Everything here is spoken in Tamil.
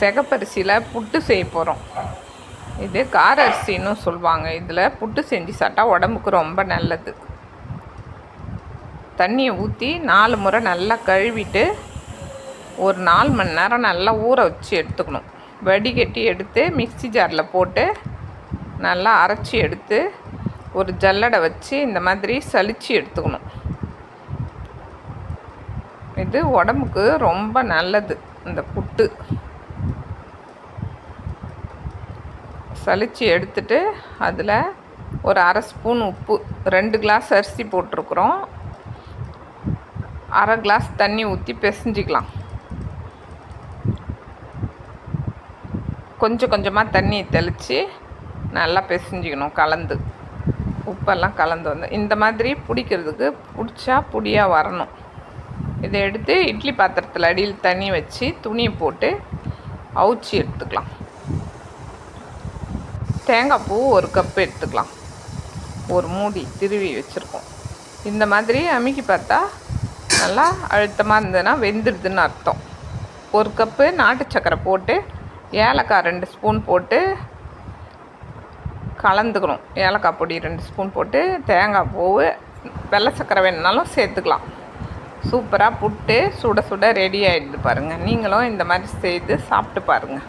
செகப்பரிசியில் புட்டு செய்ய போகிறோம் இது கார அரிசின்னு சொல்லுவாங்க. இதில் புட்டு செஞ்சு சாப்பிட்டா உடம்புக்கு ரொம்ப நல்லது. தண்ணியை ஊற்றி நாலு முறை நல்லா கழுவிட்டு ஒரு நாலு மணி நேரம் நல்லா ஊற வச்சு எடுத்துக்கணும். வடிகட்டி எடுத்து மிக்ஸி ஜாரில் போட்டு நல்லா அரைச்சி எடுத்து ஒரு ஜல்லடை வச்சு இந்த மாதிரி சளிச்சு எடுத்துக்கணும். இது உடம்புக்கு ரொம்ப நல்லது இந்த புட்டு. சலிச்சு எடுத்துட்டு அதில் ஒரு அரை ஸ்பூன் உப்பு ரெண்டு கிளாஸ் அரிசி போட்டிருக்குறோம். அரை கிளாஸ் தண்ணி ஊற்றி பிசைஞ்சிக்கலாம். கொஞ்சம் கொஞ்சமாக தண்ணி தெளித்து நல்லா பிசைஞ்சிக்கணும் கலந்து. உப்பெல்லாம் கலந்து வந்து. இந்த மாதிரி பிடிக்கிறதுக்கு பிடிச்சா பொடியாக வரணும். இதை எடுத்து இட்லி பாத்திரத்தில் அடியில் தண்ணி வச்சு துணியை போட்டு அவுச்சி எடுத்துக்கலாம். தேங்காய் பூ ஒரு கப்பு எடுத்துக்கலாம். ஒரு மூடி திருவி வச்சுருக்கோம். இந்த மாதிரி அமுக்கி பார்த்தா நல்லா அழுத்தமாக இருந்ததுன்னா வெந்துடுதுன்னு அர்த்தம். ஒரு கப்பு நாட்டு சக்கரை போட்டு ஏலக்காய் ரெண்டு ஸ்பூன் போட்டு கலந்துக்கணும். ஏலக்காய் பொடி ரெண்டு ஸ்பூன் போட்டு தேங்காய் பூ வெள்ளை சக்கரை வேணுனாலும் சேர்த்துக்கலாம். சூப்பராக புட்டு சுட சுட ரெடி ஆகிடுது பாருங்கள் நீங்களும் இந்த மாதிரி செய்து சாப்பிட்டு பாருங்கள்